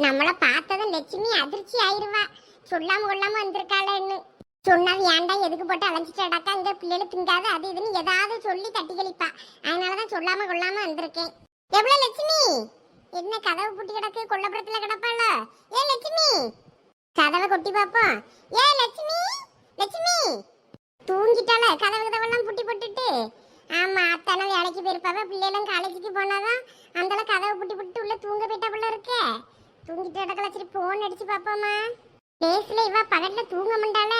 நம்மள பார்த்ததும் லட்சுமி அதிர்ச்சி ஆயிருவா. சொல்லாம கொள்ளாம வந்திருக்காளேன்னு. சொன்னது ஏன்டா எதுக்கு போட்டு அலைஞ்சிட்டாக்கா இந்த பிள்ளைகள் திங்காது அது இதுன்னு ஏதாவது சொல்லி தட்டி கழிப்பா. அதனாலதான் சொல்லாம கொள்ளாம வந்திருக்கேன். எவ்வளவு லட்சுமி? என்ன கதவு புட்டி கிடக்கு? கொல்லப்புறத்துல கிடப்பாள? ஏ லட்சுமி! கதவை கொட்டி பாப்போம். ஏ லட்சுமி! லட்சுமி! தூங்கிட்டால கதவு கதவெல்லாம் புட்டி போட்டுட்டு. ஆமா அத்தான வேலைக்கு போயிருப்பாவ பிள்ளைகளும் காலேஜுக்கு போனாதான் அந்தால கதவை புட்டி போட்டு உள்ள தூங்க போயிட்டா போல இருக்கே. தூங்கிட்டு இடத்துல சரி போன் அடிச்சு பார்ப்போமா? பேசல இவ பகல்ல தூங்க மாட்டாள.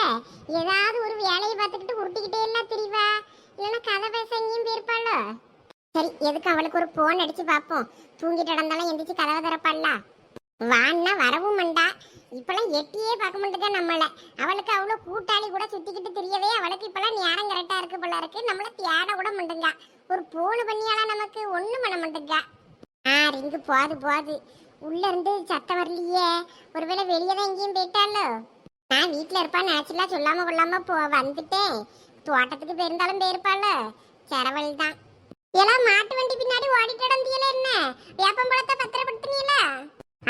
ஏதாவது ஒரு வேலையை பார்த்துக்கிட்டு உருட்டிக்கிட்டே எல்லாம் தெரியவா இல்லைன்னா கதை பேச எங்கேயும் போயிருப்பாளோ? சரி எதுக்கு அவளுக்கு ஒரு போன் அடிச்சு பார்ப்போம். தூங்கிட்டு இடந்தாலும் எந்திரிச்சு கதவை திறப்பாள்ல வான்னா வரவும் மண்டா இப்பெல்லாம் எட்டியே பார்க்க மாட்டேங்க நம்மள. அவளுக்கு அவ்வளோ கூட்டாளி கூட சுத்திக்கிட்டு தெரியவே அவளுக்கு இப்பெல்லாம் நேரம் கரெக்டா இருக்கு போல இருக்கு. நம்மள தேட கூட மாட்டேங்க. ஒரு போன் பண்ணியாலாம் நமக்கு? ஒண்ணும் பண்ண மாட்டேங்க. ஆ ரிங்கு போது போது உள்ள இருந்து சத்தம் வரலையே. ஒருவேளை வெளியே தான் எங்கேயும் போயிட்டாலோ நான் வீட்டில் இருப்பான்னு நேச்சுரலா சொல்லாம கொள்ளாம போ வந்துட்டேன். தோட்டத்துக்கு பெருந்தாலும் போயிருப்பாள்? செரவல் தான். எல்லாம் மாட்டு வண்டி பின்னாடி ஓடிட்டு இடந்தியல என்ன? வேப்பம்பழத்தை பத்திரப்படுத்தினீல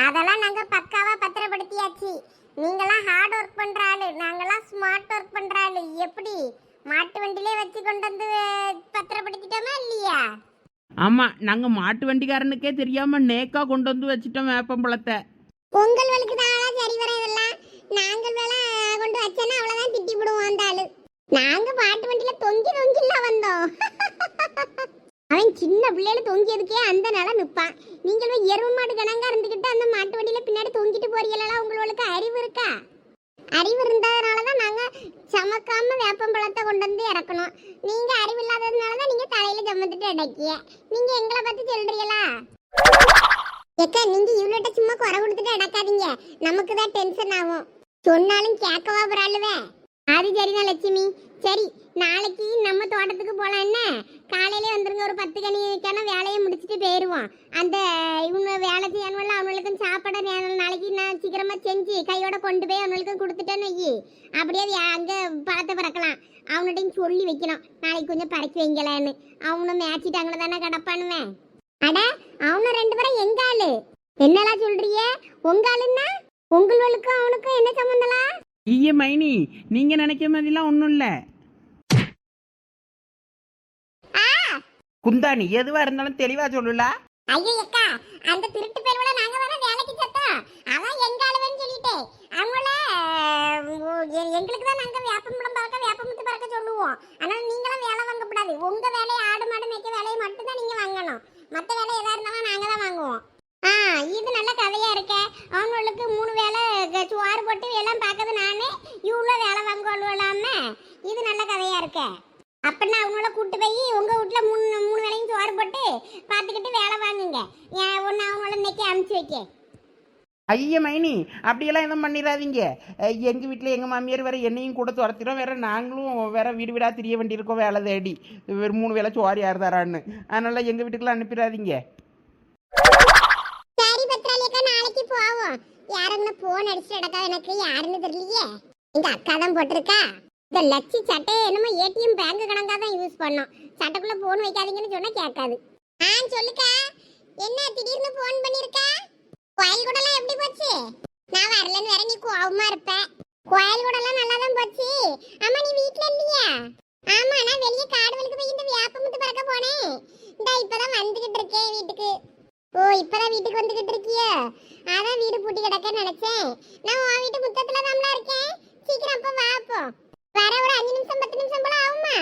அதெல்லாம் நாங்க பக்காவா பத்திரப்படுத்தியாச்சு. நீங்களாம் ஹார்ட் ஒர்க் பண்ற ஆளு. நாங்களாம் ஸ்மார்ட் ஒர்க் பண்ற ஆளு. எப்படி? மாட்டு வண்டியிலே வச்சு கொண்டு வந்து பத்திரப்படுத்திட்டோமா இல்லையா? ஆமாம் நாங்கள் மாட்டு வண்டிக்காரனுக்கே தெரியாமல் நேக்கா கொண்டு வந்து வச்சிட்டோம் வேப்பம்பழத்தை. பொங்கல் வேலைக்கு தான் சரி வர இதெல்லாம். நாங்கள் வேலை கொண்டு வச்சேன்னா அவ்வளவுதான் திட்டி விடுவோம் அந்த ஆளு. நாங்க மாட்டு வண்டியில தொங்கி தொங்கில வந்தோம். அவன் சின்ன பிள்ளையில தொங்கியதுக்கே அந்த நிலை நிப்பான் நீங்களும் எருமை மாடு கணங்கா இருந்துகிட்டு அந்த மாட்டு வண்டியில பின்னாடி தொங்கிட்டு போறீங்களா? உங்களுக்கு அறிவு இருக்கா? அறிவு இருந்ததுனால தான் நாங்க சமக்காம வேப்பம்பழத்தை கொண்டு வந்து இறக்கணும். நீங்கள் அறிவு இல்லாததுனால தான் நீங்கள் தலையில் சமந்துட்டு அடக்கிய. நீங்கள் எங்களை பற்றி சொல்கிறீங்களா ஏக்கா நீங்கள் இவ்வளோட்ட சும்மா குறை கொடுத்துட்டு அடக்காதீங்க. நமக்கு தான் டென்ஷன் ஆகும். சொன்னாலும் கேட்கவா போகிறாளுவே அது சரிதான் லட்சுமி. சரி நாளைக்கு நம்ம தோட்டத்துக்கு போகலாம் என்ன? காலையிலே வந்துருங்க ஒரு பத்து மணிக்கான வேலையை முடிச்சுட்டு போயிடுவோம் அந்த இவங்க வேலை செய்யணும்ல அவங்களுக்கும் சாப்பாடு நேரம் நாளைக்கு நான் சீக்கிரமா செஞ்சு கையோட கொண்டு போய் அவங்களுக்கும் கொடுத்துட்டேன்னு வையி அப்படியே அங்கே பழத்தை பறக்கலாம். அவனுடையும் சொல்லி வைக்கணும். நாளைக்கு கொஞ்சம் பறக்கி வைங்களேன்னு. அவனும் மேய்ச்சிட்டாங்களே தானே கிடப்பானுவேன். அட அவனும் ரெண்டு பேரும் எங்க ஆளு? என்னலாம் சொல்றிய உங்க ஆளுன்னா? உங்களுக்கும் அவனுக்கும் என்ன சம்பந்தலா ஐய மைனி நீங்க நினைக்கிற மாதிரிலாம் ஒன்றும் இல்லை. குந்தாணி எதுவாக இருந்தாலும் தெளிவாக சொல்லுல ஐயோ அக்கா அந்த திருட்டு பேர்வல நாங்க வர வேலைக்கு சத்தா அவன் எங்க அளவுன்னு சொல்லிட்டே. அவங்கள எங்களுக்கு தான் நாங்க வேப்பம்பழம் பறக்க வேப்பமுத்து பறக்க சொல்லுவோம். ஆனால் நீங்களும் வேலை வாங்கக்கூடாது உங்க வேலையை ஆடு மாடு மேய்க்க வேலையை மட்டும் தான் நீங்க வாங்கணும். மற்ற வேலை எதா இருந்தாலும் நாங்க தான் வாங்குவோம். ஆ இது நல்ல கதையா இருக்க. அவங்களுக்கு மூணு வேலை க- சோறு போட்டு எல்லாம் பார்க்கறது நானே. இவ்வளோ வேலை வாங்குவாளாம இது நல்ல கதையா இருக்கேன் அப்படின்னா அவங்கள கூட்டு போய் உங்க வீட்ல மூணு மூணு வேலையும் சோறு போட்டு பார்த்துக்கிட்டு வேலை வாங்குங்க. ஒன்று அவங்கள இன்னைக்கு அனுப்பிச்சு வைக்க. ஐய மைனி அப்படியெல்லாம் எதுவும் பண்ணிடாதீங்க. எங்கள் வீட்டில் எங்கள் மாமியார் வேற என்னையும் கூட துரத்திடும் வேற நாங்களும் வேற வீடு வீடாக திரிய வேண்டியிருக்கோம் வேலை தேடி. ஒரு மூணு வேலை சோறு யார் தரான்னு அதனால எங்கள் வீட்டுக்குலாம் அனுப்பிடாதீங்க. சரி பத்ராலியக்கா நாளைக்கு போவோம். யாருன்னு போன் அடிச்சுட்டு எனக்கு யாருன்னு தெரியலையே. எங்க அக்கா தான் போட்டிருக்கா. இந்த லட்சி சட்டையை என்னமோ ஏடிஎம் பேங்க் கணக்காக தான் யூஸ் பண்ணோம். சட்டைக்குள்ள போன் வைக்காதீங்கன்னு சொன்னா கேட்காது. ஆ சொல்லுக்கா. என்ன திடீர்னு போன் பண்ணியிருக்கா கோயில் கூடலாம் எப்படி போச்சு? நான் வரலன்னு வேற நீ கோவமா இருப்ப. கோயில் கூடலாம் நல்லா தான் போச்சு. ஆமா நீ வீட்ல இல்லையா? ஆமா நான் வெளியே காடுவலுக்கு போய் இந்த வேப்பமுத்து பறக்க போனேன். இந்த இப்பதான் வந்துகிட்டு இருக்கேன் வீட்டுக்கு. ஓ இப்பதான் வீட்டுக்கு வந்துகிட்டு இருக்கிய? அதான் வீடு பூட்டி கிடக்க நினைச்சேன். நான் உன் வீட்டு முத்தத்துல தான்ல இருக்கேன். சீக்கிரம் அப்ப வாப்போம் அப்போ வர ஒரு அஞ்சு நிமிஷம் பத்து நிமிஷம் போல ஆகுமா?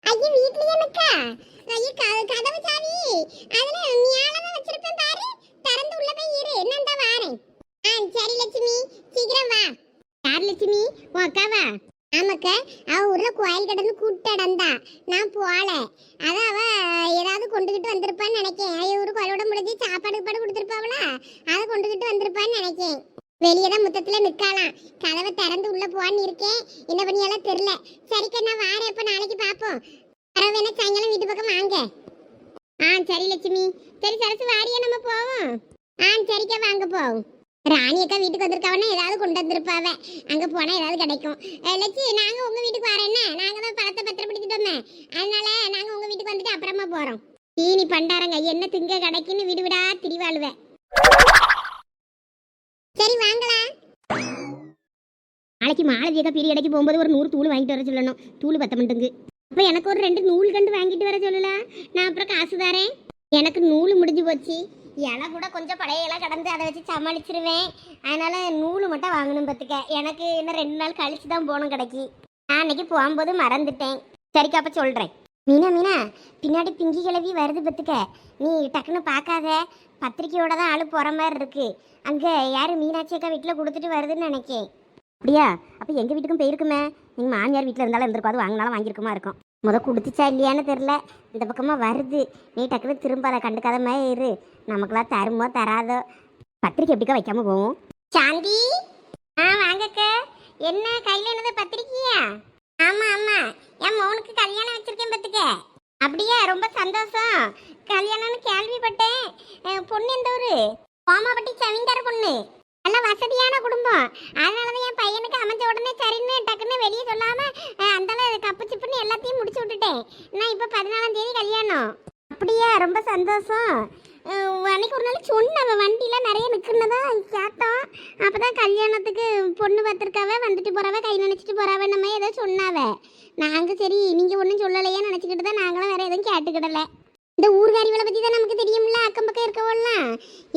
ஐயோ வீட்லயே நிக்கா. ஐயோ க- கதவு சாவி. அதுல மேலதான் வச்சிருப்பேன் பாரு. திறந்து உள்ள போய் இரு. என்னண்டா வாரேன். ஆ சரி லட்சுமி. சீக்கிரம் வா. யார் லட்சுமி? உன் அக்காவா ஆமாக்கா அவ ஊர்ல கோயில் கடந்து கூட்டு அடந்தா நான் போல அதான் அவ ஏதாவது கொண்டுகிட்டு வந்திருப்பான்னு நினைக்கேன். ஐயூரு கொலோட முடிஞ்சு சாப்பாடு பாடு கொடுத்துருப்பாவளா? அதை கொண்டுகிட்டு வந்திருப்பான்னு நினைக்கேன். வெளியே தான் முத்தத்துல நிக்கலாம் கதவை திறந்து உள்ள போன்னு இருக்கேன். என்ன பண்ணியாலும் தெரியல. சரிக்கா நான் வாரேன். எப்ப நாளைக்கு பாப்போம். பரவ வேணா சாயங்காலம் வீட்டு பக்கம் வாங்க. ஆ சரி லட்சுமி. சரி சரசு வாரியா நம்ம போவோம். ஆ சரிக்கா வாங்க போவோம். ராணி அக்கா வீட்டுக்கு வந்திருக்காவனா ஏதாவது கொண்டு வந்திருப்பாவ. அங்க போனா ஏதாவது கிடைக்கும். லட்சி லட்சு நாங்க உங்க வீட்டுக்கு வரேன்னா நாங்க தான் பழத்தை பத்திரப்படுத்திட்டோமே. அதனால நாங்க உங்க வீட்டுக்கு வந்துட்டு அப்புறமா போறோம். தீனி பண்டாரங்க என்ன திங்க கிடைக்குன்னு விடு விடா திரிவாளுவேன் சரி வாங்கலாம். நாளைக்கு மாலதியக்கா பெரிய இடைக்கு போகும்போது ஒரு நூறு தூள் வாங்கிட்டு வர சொல்லணும். தூள் பத்த மாட்டேங்குது அப்போ எனக்கு ஒரு ரெண்டு நூல் கண்டு வாங்கிட்டு வர சொல்லலாம் நான் அப்புறம் காசு தரேன். எனக்கு நூல் முடிஞ்சு போச்சு. இலை கூட கொஞ்சம் பழைய இலை கடந்து அதை வச்சு சமாளிச்சிருவேன். அதனால நூல் மட்டும் வாங்கணும் பார்த்துக்க எனக்கு இன்னும் ரெண்டு நாள் கழிச்சு தான் போகணும் கடைக்கு. நான் அன்னைக்கு போகும்போது மறந்துட்டேன். சரிக்கா அப்போ சொல்கிறேன் மீனா மீனா பின்னாடி பிங்கி கிளவி வருது பார்த்துக்க. நீ டக்குன்னு பார்க்காத. பத்திரிக்கையோட தான் ஆளு போகிற மாதிரி இருக்கு. அங்கே யார் மீனாட்சி அக்கா வீட்டில் கொடுத்துட்டு வருதுன்னு நினைக்கேன். அப்படியா? அப்போ எங்கள் வீட்டுக்கும் போயிருக்குமே. நீங்கள் மாமியார் வீட்டில் இருந்தாலும் இருந்திருக்கும். அது வாங்கினாலும் வாங்கியிருக்குமா இருக்கும். முத கொடுத்துச்சா இல்லையான்னு தெரில இந்த பக்கமாக வருது. நீ டக்குன்னு திரும்ப அதை கண்டுக்காத மாதிரி இரு. நமக்குலாம் தருமோ தராதோ. பத்திரிக்கை எப்படிக்கா வைக்காம போவோம்? சாந்தி? ஆ வாங்கக்க. என்ன கையில் என்னது பத்திரிக்கையா? என் மௌனுக்கு கல்யாணம் வச்சிருக்கேன் பார்த்துக்க. அப்படியா? ரொம்ப சந்தோஷம். கல்யாணம்னு கேள்விப்பட்டேன். பொண்ணு எந்த ஊரு? கோமாப்பட்டி சவிந்தார் பொண்ணு. நல்ல வசதியான குடும்பம். அதனாலதான் என் பையனுக்கு அமைஞ்ச உடனே சரின்னு டக்குன்னு வெளியே சொல்லாம அஹ், அந்தால கப்பு சிப்புன்னு எல்லாத்தையும் முடிச்சு விட்டுட்டேன். நான் இப்ப பதினாலாம் தேதி கல்யாணம். அப்படியா? ரொம்ப சந்தோஷம். அன்னைக்கு ஒரு நாள் சொன்னவ வண்டியில நிறைய நிற்குன்னதா கேட்டோம் அப்பதான் கல்யாணத்துக்கு பொண்ணு பார்த்துருக்காவ வந்துட்டு போகிறவ கை நினச்சிட்டு போறவ நம்ம ஏதோ சொன்னாவ. நாங்கள் சரி நீங்கள் ஒன்றும் சொல்லலையே நினச்சிக்கிட்டு தான் நாங்களும் வேறு எதுவும் கேட்டுக்கிடல. இந்த ஊர்காரிகளை பற்றி தான் நமக்கு தெரியும்ல அக்கம் பக்கம் இருக்கவெல்லாம்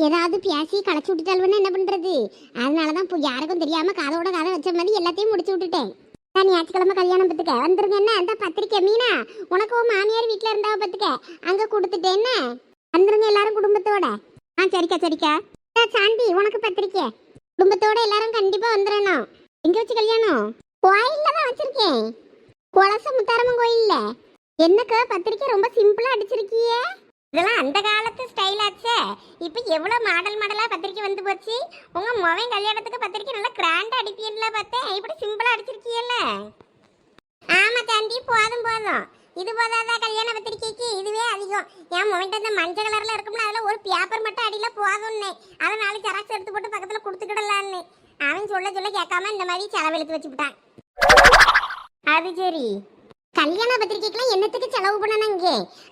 ஏதாவது பேசி களைச்சி விட்டுட்டாள்வன்னு என்ன பண்ணுறது அதனால தான் இப்போ யாருக்கும் தெரியாமல் காதோட காதை வச்ச மாதிரி எல்லாத்தையும் முடிச்சு விட்டுட்டேன். நான் ஞாயிற்றுக்கிழமை கல்யாணம் பார்த்துக்க. வந்துருங்க என்ன? அந்த பத்திரிக்கை மீனா? உனக்கு உன் மாமியார் வீட்டில் இருந்தாவ பார்த்துக்க. அங்கே கொடுத்துட்டேன்னு வந்துருங்க எல்லாரும் குடும்பத்தோட. ஆ சரிக்கா சரிக்கா. ஆ, சாந்தி உனக்கு பத்திரிக்கை. குடும்பத்தோட எல்லாரும் கண்டிப்பா வந்துடணும் எங்க வச்சு கல்யாணம்? கோயில்ல தான் வச்சிருக்கேன். குலச முத்தாரம்மன் கோயில்ல. என்னக்கா பத்திரிக்கை ரொம்ப சிம்பிளா அடிச்சிருக்கியே. இதெல்லாம் அந்த காலத்து ஸ்டைல் ஆச்சே. இப்போ எவ்வளோ மாடல் மாடலாக பத்திரிக்கை வந்து போச்சு. உங்கள் மொவன் கல்யாணத்துக்கு பத்திரிக்கை நல்லா கிராண்டாக அடிப்பீங்களா பார்த்தேன். இப்படி சிம்பிளாக அடிச்சிருக்கீல்ல ஆமாம் தாண்டி போதும் போதும். இது போதாதா கல்யாண பத்திரிக்கைக்கு? இதுவே அதிகம். என் மொவன்ட்டு இந்த மஞ்சள் கலரில் இருக்கும்ல அதில் ஒரு பேப்பர் மட்டும் அடியில் போதும்னே. அதை நாலு ஜெராக்ஸ் எடுத்து போட்டு பக்கத்தில் கொடுத்துக்கிடலான்னு அவன் சொல்ல சொல்ல கேட்காம இந்த மாதிரி செலவெழுத்து வச்சுட்டான் அது சரி. கல்யாண பத்திரிக்கைக்குலாம் என்னத்துக்கு செலவு பண்ணணுங்க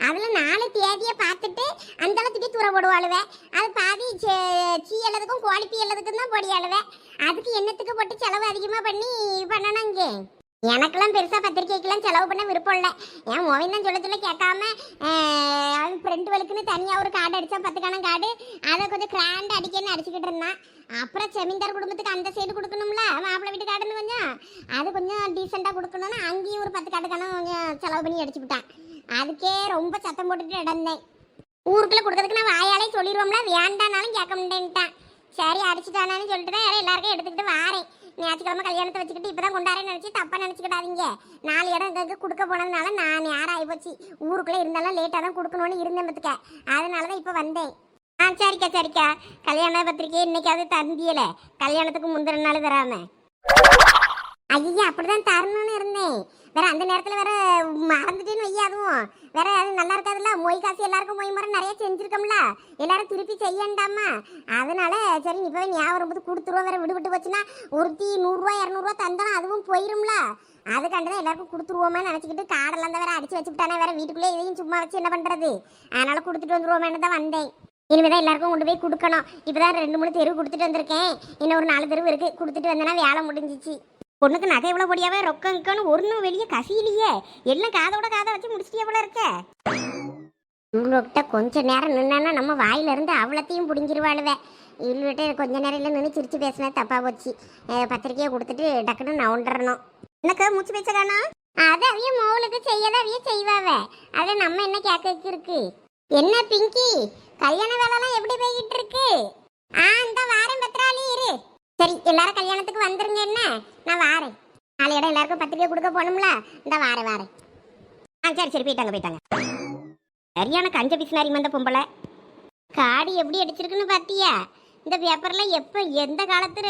அதில் நாலு தேதியை பார்த்துட்டு அந்த அளவுக்கு தூர போடுவாளுவேன் அது பாதி சே- சீ அல்லதுக்கும் குவாலிட்டி அல்லதுக்கும் தான் போடியாளுவ. அதுக்கு என்னத்துக்கு போட்டு செலவு அதிகமாக பண்ணி பண்ணணுங்க எனக்கெல்லாம் பெருசாக பத்திரிக்கைக்கெல்லாம் செலவு பண்ண விருப்பம் இல்லை. என் மோவின் தான் சொல்ல சொல்ல கேட்காம ஆஹ், அவன் ஃப்ரெண்டு வலுக்குன்னு தனியாக ஒரு கார்டு அடிச்சான் பத்துக்கான கணம் கார்டு அதை கொஞ்சம் கிராண்ட் அடிக்கன்னு அடிச்சுக்கிட்டு இருந்தான். அப்புறம் செமிந்தார் குடும்பத்துக்கு அந்த சைடு கொடுக்கணும்ல மாப்பிள்ளை வீட்டு கார்டுன்னு கொஞ்சம். அது கொஞ்சம் டீசெண்டாக கொடுக்கணும்னு அங்கேயும் ஒரு பத்து காட்டுக்கான கொஞ்சம் செலவு பண்ணி அடிச்சு விட்டான். அதுக்கே ரொம்ப சத்தம் போட்டுட்டு இடந்தேன் ஊருக்குள்ளே கொடுக்கறதுக்கு நான் வாயாலே சொல்லிடுவோம்ல வேண்டானாலும் கேட்க முடியேன்ட்டான் சரி அடிச்சுட்டானான்னு சொல்லிட்டு தான் எல்லாருக்கும் எடுத்துக்கிட்டு வாரேன். ஞாயிற்றுக்கிழமை கல்யாணத்தை வச்சுக்கிட்டு இப்பதான் கொண்டாடுறேன்னு நினைச்சு தப்பா நினைச்சுக்கிடாதீங்க. நாலு இடம் இங்க கொடுக்க போனதுனால நான் நேரம் ஆயிப்போச்சு ஊருக்குள்ளே இருந்தாலும் லேட்டாக தான் கொடுக்கணும்னு இருந்தேன் பத்துக்க. அதனால தான் இப்போ வந்தேன். ஆ சரிக்கா சரிக்கா. கல்யாண பத்திரிக்கை இன்னைக்காவது தந்தியல. கல்யாணத்துக்கு முந்தின நாள் தராமல் ஐயா அப்படிதான் தரணும்னு இருந்தேன். வேற அந்த நேரத்துல வேற மறந்துட்டேன்னு வையா அதுவும். வேற அது நல்லா இருக்காதுல்ல? மொய் காசு எல்லாருக்கும் மொய் முறை நிறைய செஞ்சிருக்கோம்ல? எல்லாரும் திருப்பி செய்யண்டாமா? அதனால சரி இப்பவே ஞாபகம் வரும்போது கொடுத்துருவோம். வேற விடுபட்டு போச்சுன்னா ஒருத்தி நூறுரூவா இரநூறுவா தந்தோம் அதுவும் போயிரும்ல? அது கண்டுதான் எல்லாருக்கும் கொடுத்துருவோமே நினச்சிக்கிட்டு காடெல்லாம் தான் வேற அடிச்சு வச்சுக்கிட்டானே வேற வீட்டுக்குள்ளே எதையும் சும்மா வச்சு என்ன பண்றது? அதனால கொடுத்துட்டு வந்துருவோமேனு தான் வந்தேன். இனிமேதான் எல்லாருக்கும் கொண்டு போய் கொடுக்கணும். இப்போதான் ரெண்டு மூணு தெருவு கொடுத்துட்டு வந்திருக்கேன். இன்னும் ஒரு நாலு தெருவு இருக்கு. கொடுத்துட்டு வந்தேன்னா வேலை முடிஞ்சிச்சு. பொண்ணுக்கு நகை எவ்வளோ பொடியாவே ரொக்கம் இருக்கன்னு ஒன்றும் வெளியே கசியிலையே. எல்லாம் காதோட காதை வச்சு முடிச்சிட்டே எவ்வளோ இருக்க? உங்கள்கிட்ட கொஞ்ச நேரம் நின்னா நம்ம வாயில இருந்து அவ்வளோத்தையும் பிடுங்கிருவாளுவே. இல்லிட்டு கொஞ்ச நேரம் இல்லை நின்று சிரிச்சு பேசினா தப்பா போச்சு. பத்திரிக்கையை கொடுத்துட்டு டக்குன்னு நவுண்டறணும் என்னக்கா மூச்சு பேச்சக்கானா அது அவிய மோளுக்கு செய்யதான் அவிய செய்வாவ. அதை நம்ம என்ன கேட்க இருக்கு என்ன பிங்கி? கல்யாண வேலைலாம் எப்படி போய்கிட்டு இருக்கு? ஆ இந்த வாரம் பத்திராளி இரு. சரி எல்லாரும் கல்யாணத்துக்கு வந்துருங்க என்ன? நான் வாரேன். நாளை இடம் எல்லாருக்கும் பத்திரிக்கை கொடுக்க போகணும்ல? இந்த வாரேன் வாரேன். ஆ சரி சரி போயிட்டாங்க போயிட்டாங்க. சரியான கஞ்ச பிசினாரி வந்த பொம்பளை. காடி எப்படி அடிச்சிருக்குன்னு பார்த்தியா இந்த பேப்பர்ல எப்போ எந்த காலத்து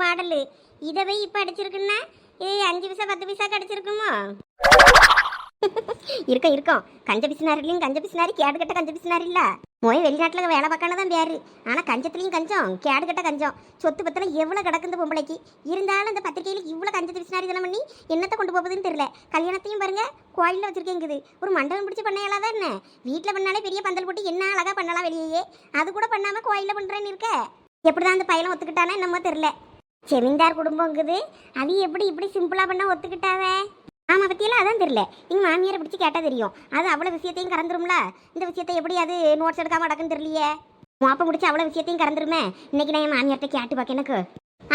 மாடலு? இதை போய் இப்போ அடிச்சிருக்குன்னா? இது அஞ்சு பைசா பத்து பைசா அடிச்சிருக்குமோ? இருக்கோம் இருக்கும். கஞ்ச பிசினாரிலையும் கஞ்ச பிசினாரி கேடு கட்ட கஞ்ச பிசினாரி இல்லை? போய் வெளிநாட்டில் வேலை பார்க்கணும் தான் ஆனால் கஞ்சத்துலேயும் கஞ்சம் கேடு கட்ட கஞ்சம். சொத்து பத்தெல்லாம் எவ்வளோ கிடக்குது பொம்பளைக்கு? இருந்தாலும் அந்த பத்திரிகையில் இவ்வளோ கஞ்சத்து பிசினாரி இதெல்லாம் பண்ணி என்னத்தை கொண்டு போகுதுன்னு தெரியல. கல்யாணத்தையும் பாருங்கள் கோயிலில் வச்சுருக்கேங்குது ஒரு மண்டபம் பிடிச்சி பண்ணையால தான் என்ன? வீட்டில் பண்ணாலே பெரிய பந்தல் போட்டு என்ன அழகாக பண்ணலாம் வெளியே அது கூட பண்ணாமல் கோயிலில் பண்ணுறேன்னு இருக்க. எப்படிதான் அந்த பையனை ஒத்துக்கிட்டானோ என்னமோ தெரில செமிந்தார் குடும்பங்குது அது எப்படி இப்படி சிம்பிளாக பண்ண ஒத்துக்கிட்டாவே? ஆமா பத்தியெல்லாம் அதான் தெரியல. எங்கள் மாமியாரை பிடிச்சி கேட்டால் தெரியும். அது அவ்வளோ விஷயத்தையும் கறந்துரும்ல? இந்த விஷயத்தை எப்படி அது நோட்ஸ் எடுக்காமல் அடக்குன்னு தெரியலையே? மாப்ப முடிச்சு அவ்வளோ விஷயத்தையும் கறந்துருமே? இன்னைக்கு நான் என் மாமியார்ட்ட கேட்டு பார்க்க எனக்கு.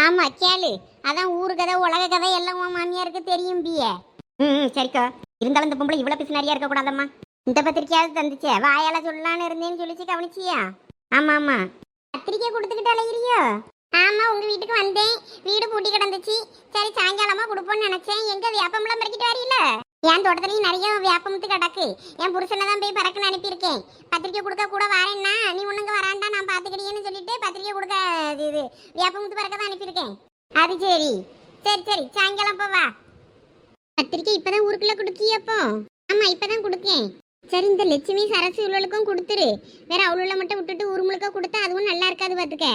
ஆமா கேளு. அதான் ஊர் கதை உலக கதை எல்லாம் உன் மாமியாருக்கு தெரியும் பியே. ம் சரிக்கா. இருந்தாலும் இந்த பொம்பளை இவ்வளோ பிசினாரியாக இருக்கக்கூடாதம்மா. இந்த பத்திரிக்கையாவது தந்துச்சே. வாயால சொல்லலான்னு இருந்தேன்னு சொல்லிச்சு கவனிச்சியா? ஆமா ஆமா. பத்திரிக்கை கொடுத்துக்கிட்டாலே இல்லையோ ஆமா உங்க வீட்டுக்கு வந்தேன். வீடு பூட்டி கிடந்துச்சு. சரி சாயங்காலமா கொடுப்போம்னு நினைச்சேன். எங்க வியாபம்லாம் பறக்கிட்டு வரீல என் தோட்டத்துலயும் நிறைய வியாபமுத்து கிடக்கு. என் புருஷனை தான் போய் பறக்குன்னு அனுப்பியிருக்கேன். பத்திரிக்கை கொடுக்க கூட வரேன்னா நீ ஒண்ணுங்க வராண்டா நான் பாத்துக்கிறீன்னு சொல்லிட்டு பத்திரிக்கை கொடுக்க இது இது வியாபமுத்து பறக்க தான் அனுப்பியிருக்கேன். அது சரி. சரி சரி. சாயங்காலம் போ வா. பத்திரிக்கை இப்பதான் ஊருக்குள்ள கொடுக்கியப்போ ஆமா இப்பதான் கொடுக்கேன். சரி இந்த லட்சுமி சரசு இவ்வளவுக்கும் கொடுத்துரு. வேற அவளுள்ள மட்டும் விட்டுட்டு ஊர் முழுக்க கொடுத்தா அதுவும் நல்லா இருக்காது பாத்துக்க.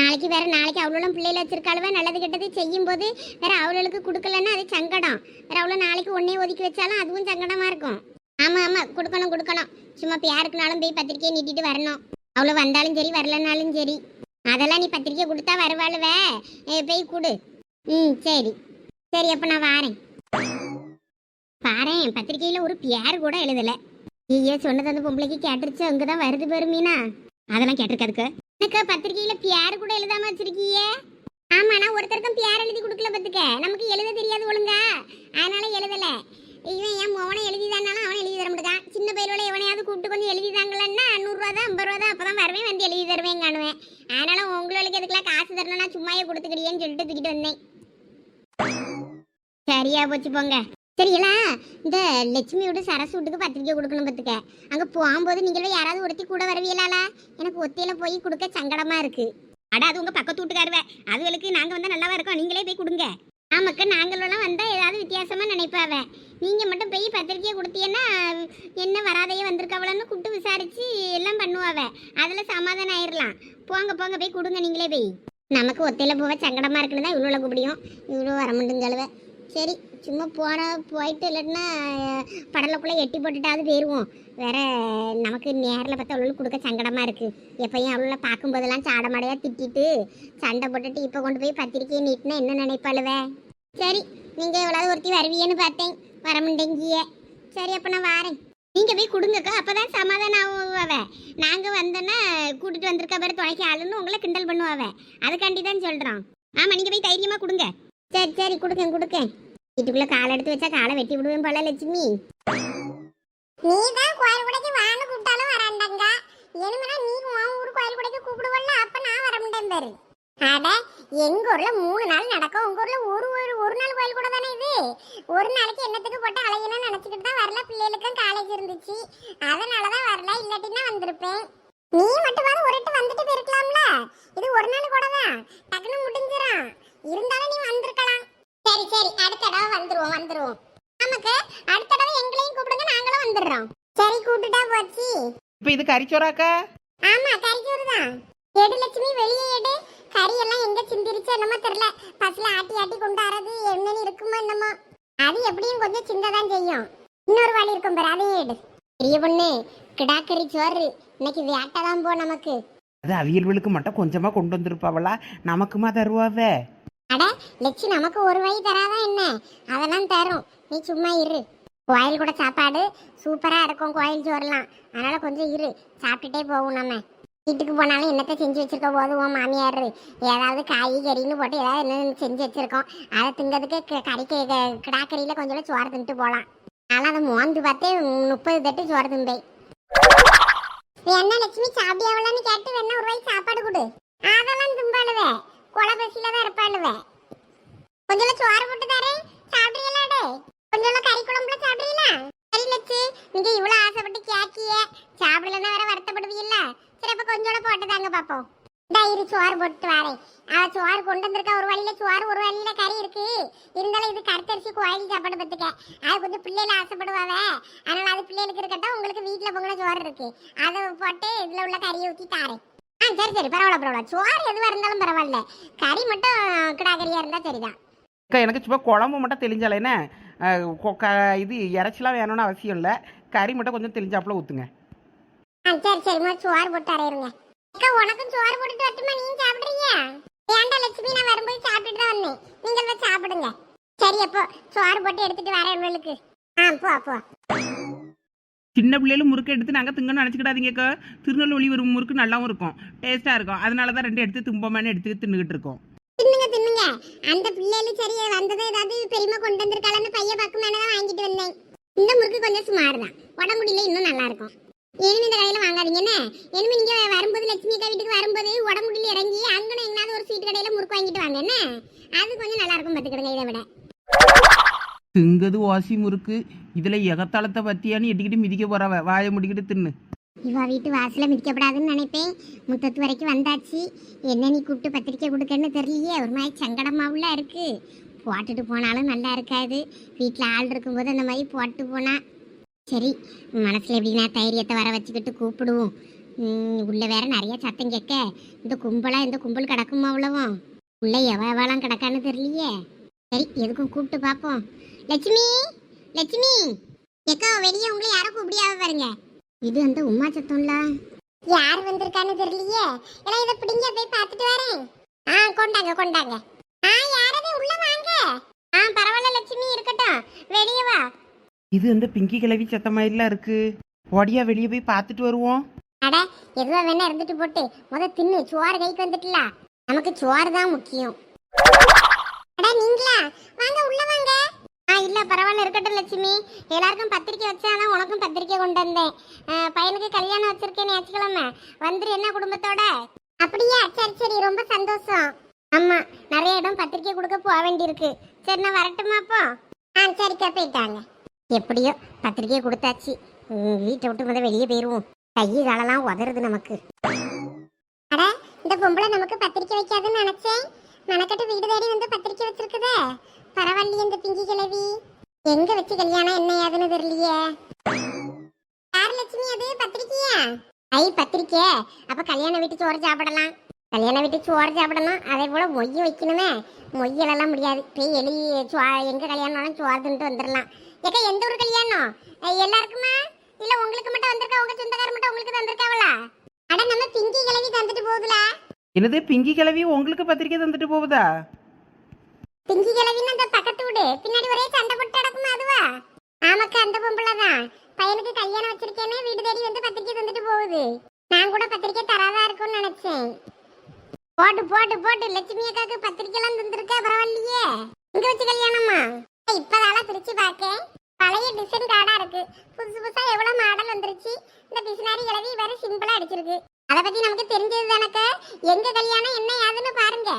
நாளைக்கு வேற நாளைக்கு அவ்வளோலாம் பிள்ளைல வச்சிருக்காளுவ நல்லது கெட்டது செய்யும் போது வேற அவளுக்கு கொடுக்கலன்னா அது சங்கடம். வேற அவ்வளோ நாளைக்கு ஒன்னே ஒதுக்கி வச்சாலும் அதுவும் சங்கடமா இருக்கும். ஆமா ஆமா கொடுக்கணும் கொடுக்கணும். சும்மா யாருக்குனாலும் போய் பத்திரிக்கையை நீட்டிட்டு வரணும். அவ்வளோ வந்தாலும் சரி வரலனாலும் சரி. அதெல்லாம் நீ பத்திரிக்கை கொடுத்தா வருவாளுவ. ஏ, போய் கொடு. ம் சரி. சரி அப்போ நான் வாரேன். பாறேன் பத்திரிக்கையில் ஒரு பேர் கூட எழுதலை. ஐயோ சொன்னது அந்த பொம்பளைக்கு கேட்டுருச்சு? அங்கதான் வருது பெருமீனா அதெல்லாம் கேட்டிருக்காதுக்கு. எனக்கு பத்திரிக்கையில பேர் கூட எழுதாம வச்சிருக்கீங்க ஆமா நான் ஒருத்தருக்கும் பேர் எழுதி கொடுக்கல பத்துக்க. நமக்கு எழுத தெரியாது ஒழுங்கா. அதனால எழுதல. இவன் என் மோனை எழுதிதானாலும் அவன் எழுதி தர முடியான் சின்ன பயிரோட எவனையாவது கூப்பிட்டு கொஞ்சம் எழுதிதாங்களன்னா நூறுரூவா தான் ஐம்பது ரூபா தான் அப்பதான் வருவேன் வந்து எழுதி தருவேன் காணுவேன். அதனால உங்களுக்கு எதுக்கெல்லாம் காசு தரணும் நான் சும்மாயே கொடுத்துக்கிடியேன்னு சொல்லிட்டு தூக்கிட்டு வந்தேன். சரியா போச்சு போங்க. சரிங்களா இந்த லட்சுமி வீடு சரசு வீட்டுக்கு பத்திரிக்கை கொடுக்கணும் பார்த்துக்க அங்கே போகும்போது நீங்களே யாராவது ஒருத்தி கூட வரவியலாலா எனக்கு ஒத்தையில் போய் கொடுக்க சங்கடமாக இருக்கு. அடா அது உங்கள் பக்கத்து வீட்டுக்காருவே. அதுகளுக்கு நாங்கள் வந்தால் நல்லாவா இருக்கோம். நீங்களே போய் கொடுங்க. ஆமாக்க நாங்களெல்லாம் வந்தால் ஏதாவது வித்தியாசமாக நினைப்பாவ. நீங்கள் மட்டும் போய் பத்திரிக்கையை கொடுத்தீங்கன்னா என்ன வராதையே வந்திருக்காவளன்னு கூப்பிட்டு விசாரித்து எல்லாம் பண்ணுவாவ. அதில் சமாதானம் ஆயிடலாம் போங்க போங்க போய் கொடுங்க நீங்களே போய். நமக்கு ஒத்தையில் போக சங்கடமாக இருக்குன்னு தான் இவ்வளோ கூப்பிடியும். இவ்வளோ வர முடிஞ்சளவ. சரி சும்மா போன போயிட்டு இல்லைன்னா படலுக்குள்ளே எட்டி போட்டுட்டாவது போயிடுவோம் வேற நமக்கு நேரில் பார்த்து அவ்வளோ கொடுக்க சங்கடமாக இருக்குது எப்பயும் அவ்வளோ பார்க்கும்போதெல்லாம் சாடமாடையாக திட்டிட்டு சண்டை போட்டுட்டு இப்போ கொண்டு போய் பத்திரிக்கையை நீட்டினா என்ன நினைப்பாளுவே? சரி நீங்கள் எவ்வளவு ஒருத்தி வருவியன்னு பார்த்தேன். வர முடிங்கிய சரி அப்போ நான் வாரேன். நீங்கள் போய் கொடுங்கக்கா அப்போ தான் சமாதானம் ஆகுவாவ. நாங்கள் வந்தோன்னா கூட்டிகிட்டு வந்திருக்க பேர் துணைக்கு ஆளுன்னு உங்களை கிண்டல் பண்ணுவாவே. அதுக்காண்டி தான் சொல்கிறோம் ஆமாம் நீங்கள் போய் தைரியமாக கொடுங்க. சரி சரி கொடுக்கேன் கொடுக்கேன். வீட்டுக்குள்ள காலை எடுத்து வச்சா காலை வெட்டி விடுவேன் போல லட்சுமி. நீ தான் கோயில் குடைக்கு வான்னு கூப்பிட்டாலும் வராண்டாங்க இனிமேனா நீ உன் ஊர் கோயில் குடைக்கு கூப்பிடுவல்ல அப்ப நான் வர முடியும் பாரு. அட எங்க ஊர்ல மூணு நாள் நடக்கும். உங்க ஊர்ல ஒரு ஒரு ஒரு நாள் கோயில் கூட தானே இது? ஒரு நாளைக்கு என்னத்துக்கு போட்டு அலையணும்னு நினைச்சுக்கிட்டு தான் வரல. பிள்ளைகளுக்கும் காலேஜ் இருந்துச்சு. அதனாலதான் வரல. இல்லாட்டினா வந்திருப்பேன். நீ மட்டும் ஒரு வந்துட்டு போயிருக்கலாம்ல. இது ஒரு நாள் கூட தான். டக்குன்னு முடிஞ்சிடும் இருந்தாலும் நீ வந்திருக்கலாம். சரி சரி அடுத்த தடவை வந்துருவோம் வந்துருவோம். நமக்கு அடுத்த தடவை எங்களையும் கூப்பிடுங்க நாங்களும் வந்துடுறோம். சரி கூப்பிட்டுட்டா போச்சு. இப்போ இது கறிச்சோறாக்கா? ஆமா கறிச்சோறு தான் எடு லட்சுமி வெளியே எடு. கறி எல்லாம் எங்க சிந்திருச்சு என்னமோ தெரியல. பஸ்ல ஆட்டி ஆட்டி கொண்டு வரது என்னன்னு இருக்குமோ என்னமோ. அது எப்படியும் கொஞ்சம் சிந்ததான் செய்யும். இன்னொரு வழி இருக்கும் பாரு அதையும் எடு. பெரிய பொண்ணு கிடாக்கறி சோறு. இன்னைக்கு வேட்டை தான் போ நமக்கு. அது அவியல்களுக்கு மட்டும் கொஞ்சமாக கொண்டு வந்திருப்பாவளா? நமக்குமா தருவாவே? அட லட்சு நமக்கு ஒரு வழி தராதான் என்ன? அதெல்லாம் தரும். நீ சும்மா இரு. கோயில் கூட சாப்பாடு சூப்பராக இருக்கும் கோயில் சோறுலாம். அதனால கொஞ்சம் இரு. சாப்பிட்டுட்டே போவோம் நம்ம. வீட்டுக்கு போனாலும் என்னத்தை செஞ்சு வச்சிருக்க உன் மாமியார் ஏதாவது காய் கறின்னு போட்டு ஏதாவது என்ன செஞ்சு வச்சிருக்கோம். அதை திங்கிறதுக்கு க- கறிக்கு க- கொஞ்சம் சோறு தின்ட்டு போகலாம் ஆனால் அதை மோந்து பார்த்தே முப்பது தட்டு சோறு திம்பேன். என்ன லட்சுமி சாப்பிடியாவலன்னு கேட்டு வேணா ஒரு வாய் சாப்பாடு கொடு. அதெல்லாம் தும்பாளுவே. கொலை தான் இருப்பாளுவே கொஞ்சம் சோறு போட்டு தரேன். சாப்பிடுறீங்களாடே கொஞ்சம் கறி குழம்புல சாப்பிடுறீங்களா? சரி லட்சு. நீங்க இவ்வளவு ஆசைப்பட்டு கேக்கிய சாப்பிடலன்னா வேற வருத்தப்படுவீங்கல்ல சரி அப்ப கொஞ்சம் போட்டு தாங்க பாப்போம். இந்தா சோறு போட்டு வரேன். அவ சோறு கொண்டு வந்திருக்கா ஒரு வழியில சோறு ஒரு வழியில கறி இருக்கு. இருந்தாலும் இது கருத்தரிசி கோயில் சாப்பாடு பத்துக்க. அது கொஞ்சம் பிள்ளைல ஆசைப்படுவாவ. அதனால அது பிள்ளைகளுக்கு இருக்கட்டும் உங்களுக்கு வீட்டுல பொங்கல சோறு இருக்கு. அதை போட்டு இதுல உள்ள கறியை ஊத்தி தாரேன். சரி சரி பரவாயில்ல பரவாயில்ல. சோறு எதுவா இருந்தாலும் பரவாயில்ல. கறி மட்டும் கிடா கறியா இருந்தா சரிதான். அக்கா எனக்கு சும்மா குழம்பு மட்டும் தெளிஞ்சாலேன்னு இது இறைச்சிலாம் வேணும்னு அவசியம் இல்லை. கறி மட்டும் கொஞ்சம் தெளிஞ்சாப்புல ஊற்றுங்க ஆ சரி சரி மாதிரி சோறு போட்டு அரையிருங்க அக்கா உனக்கும் சோறு போட்டுட்டு வரட்டுமா? நீ சாப்பிடுறீங்க வேண்டாம் லட்சுமி நான் வரும்போது சாப்பிட்டுட்டு தான் வந்தேன். நீங்கள் சாப்பிடுங்க. சரி அப்போ சோறு போட்டு எடுத்துட்டு வரேன் உங்களுக்கு ஆ போ போ. சின்ன பிள்ளைகளும் முறுக்கு எடுத்து நாங்கள் திங்கன்னு நினச்சிக்கிடாதீங்கக்கா திருநெல்வேலி ஒரு முறுக்கு நல்லாவும் இருக்கும். டேஸ்ட்டாக இருக்கும். அதனால தான் ரெண்டு எடுத்து தும்போமான்னு எடுத்து தின்னுக்கிட்டு இருக்கோம். தின்னுங்க தின்னுங்க. அந்த பிள்ளைகளும் சரி வந்தது ஏதாவது பெரியமா கொண்டு வந்திருக்காளன்னு பைய பக்கம் தான் வாங்கிட்டு வந்தேன். இந்த முறுக்கு கொஞ்சம் சுமார் தான் உடம்புடியில இன்னும் நல்லா இருக்கும் இனிமே இந்த கடையில வாங்காதீங்கன்னு இனிமே நீங்க வரும்போது லட்சுமி அக்கா வீட்டுக்கு வரும்போது உடம்புடியில இறங்கி அங்கன எங்கனாவது ஒரு சீட்டு கடையில முறுக்கு வாங்கிட்டு வாங்க என்ன? அது கொஞ்சம் நல்லா இருக்கும் பார்த்துக்கிடுங்க இதை விட. திங்கது ஓசி முறுக்கு. இதில் எகத்தாளத்தை பற்றியான்னு எட்டிக்கிட்டு மிதிக்க போகிறவ வாயை முடிக்கிட்டு தின்னு. இவா வீட்டு வாசல மிதிக்கப்படாதுன்னு நினைப்பேன். முத்தத்து வரைக்கும் வந்தாச்சு. என்ன நீ கூப்பிட்டு பத்திரிக்கை கொடுக்கன்னு தெரியலையே. ஒரு மாதிரி சங்கடமாவுல இருக்கு. போட்டுட்டு போனாலும் நல்லா இருக்காது. வீட்டில் ஆள் இருக்கும்போது அந்த மாதிரி போட்டு போனால் சரி மனசில் எப்படின்னா தைரியத்தை வர வச்சுக்கிட்டு கூப்பிடுவோம். உள்ளே வேற நிறைய சத்தம் கேட்க. இந்த கும்பலாக இந்த கும்பல் கிடக்குமா அவ்வளவும்? உள்ளே எவ எவ்வளோ கிடக்கான்னு தெரியலையே. சரி எதுக்கும் கூப்பிட்டு பார்ப்போம் லட்சுமி லட்சுமி. எக்கா வெளியே உங்களை யாரோ கூப்பிடியாவ பாருங்க. இது அந்த உமா சத்தம்ல? யார் வந்திருக்கான்னு தெரியலையே. எல்லாம் இதை பிடிங்க போய் பார்த்துட்டு வரேன். ஆ கொண்டாங்க கொண்டாங்க. ஆ யாரது? உள்ள வாங்க. ஆ பரவாயில்ல லட்சுமி இருக்கட்டும். வெளியே வா. இது அந்த பிங்கி கிளவி சத்த மாதிரிலாம் இருக்கு. ஒடியா வெளியே போய் பார்த்துட்டு வருவோம். அட எதுவா வேணா இருந்துட்டு போட்டு முத தின்னு சோறு கைக்கு வந்துட்டுல. நமக்கு சோறு தான் முக்கியம். அட நீங்களா? வாங்க உள்ள வாங்க. ஆ இல்ல பரவாயில்ல இருக்கட்டும் லட்சுமி. எல்லாருக்கும் பத்திரிக்கை வச்சாதான் உனக்கும் பத்திரிக்கை கொண்டு வந்தேன். பையனுக்கு கல்யாணம் வச்சிருக்கேன் ஞாயிற்றுக்கிழமை. வந்துரு என்ன குடும்பத்தோட? அப்படியா? சரி சரி ரொம்ப சந்தோஷம். ஆமா நிறைய இடம் பத்திரிக்கை கொடுக்க போக வேண்டியிருக்கு. சரி நான் வரட்டுமா அப்போ? ஆ சரிக்கா போயிட்டாங்க எப்படியோ பத்திரிக்கை கொடுத்தாச்சு. ம், வீட்டை விட்டு முத வெளியே போயிருவோம். கை காலெல்லாம் உதறுது நமக்கு. அட இந்த பொம்பளை நமக்கு பத்திரிக்கை வைக்காதுன்னு நினைச்சேன். மனக்கட்டு வீடு தேடி வந்து பத்திரிக்கை வச்சிருக்குதே. பரவாயில்லையே இந்த பிங்கி கிழவி. எங்க வச்சு கல்யாணம் என்ன ஏதுன்னு தெரியலையே. யார் லட்சுமி அது? பத்திரிக்கையா? ஐ பத்திரிக்கை. அப்ப கல்யாண வீட்டு சோறு சாப்பிடலாம். கல்யாண வீட்டு சோறு சாப்பிடலாம் அதே போல மொய் வைக்கணுமே. மொய்யெல்லாம் முடியாது. போய் எலி சுவா எங்க கல்யாணம்னாலும் சோறு தின்ட்டு வந்துடலாம். ஏக்கா எந்த ஒரு கல்யாணம்? எல்லாருக்குமா? இல்ல உங்களுக்கு மட்டும் வந்திருக்கா? உங்க சொந்தக்கார மட்டும் உங்களுக்கு தந்திருக்காவளா அட நம்ம பிங்கி கிழவி தந்துட்டு போகுதுல. என்னது பிங்கி கிளவி உங்களுக்கு பத்திரிக்கை தந்துட்டு போகுதா? பிங்கி கிழவின்னு அந்த பக்கத்து வீடு. பின்னாடி ஒரே சண்டை போட்டு கிடக்குமா அதுவா? ஆமாக்கா அந்த பொம்பளை தான் பையனுக்கு கல்யாணம் வச்சிருக்கேன்னு வீடு தேடி வந்து பத்திரிக்கை தந்துட்டு போகுது. நான் கூட பத்திரிக்கை தராதா இருக்கும்னு நினைச்சேன். போட்டு போட்டு போட்டு லட்சுமி அக்காக்கு பத்திரிக்கை எல்லாம் தந்திருக்கா? பரவாயில்லையே. இங்க வச்சு கல்யாணமா? இப்பதால பிரிச்சு பார்க்கேன் பழைய டிசைன் கார்டா இருக்கு. புதுசு புதுசா எவ்வளவு மாடல் வந்துருச்சு. இந்த பிசினாரி கிளவி வேற சிம்பிளா அடிச்சிருக்கு. அத பத்தி நமக்கு தெரிஞ்சது தானக்க? எங்க கல்யாணம் என்ன ஏதுன்னு பாருங்க.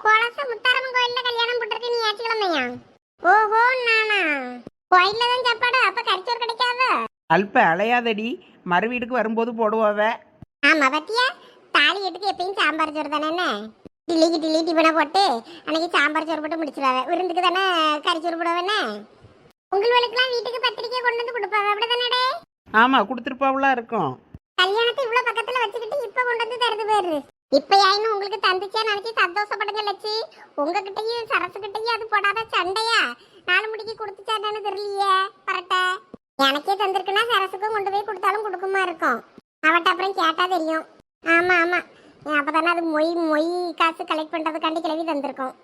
கோலச முத்தாரம்மன் கோயில்ல கல்யாணம் போட்டிருக்கு நீ ஏற்றுக்கிழமையா ஓஹோ நானா? கோயில்ல தான் சாப்பாடு அப்ப கரிச்சோறு கிடைக்காதோ? அல்ப அலையாதடி. மறு வீட்டுக்கு வரும்போது போடுவாவ. ஆமா பத்தியா? தாலி எட்டுக்கு எப்பயும் சாம்பார் சோறு தானே டில்லிக்கு டில்லி டிபனை போட்டு அன்னைக்கு சாம்பார் சோறு போட்டு முடிச்சிருவாங்க விருந்துக்கு தானே கறிச்சோறு போடுவேனே உங்களுக்கெல்லாம் வீட்டுக்கு பத்திரிக்கை கொண்டு வந்து கொடுப்பாங்க அப்படிதானே ஆமாம் கொடுத்துருப்பாவெலாம் இருக்கும். கல்யாணத்தை இவ்வளவு பக்கத்துல வச்சுக்கிட்டு இப்ப கொண்டு வந்து தருது பேரு. இப்ப யாயினும் உங்களுக்கு தந்துச்சா நினைச்சு சந்தோஷப்படுங்க லட்சி. உங்ககிட்டயும் சரசு கிட்டயும் அது போடாத சண்டையா? நாலு முடிக்கு கொடுத்துச்சான்னு தெரியலையே பரட்ட. எனக்கே தந்திருக்குன்னா சரசுக்கும் கொண்டு போய் கொடுத்தாலும் கொடுக்குமா இருக்கும். அவட்ட அப்புறம் கேட்டா தெரியும். ஆமா ஆமா. அப்பதானே அது மொய் மொய் காசு கலெக்ட் பண்றதுக்காண்டி கிளவி தந்திருக்கோம்.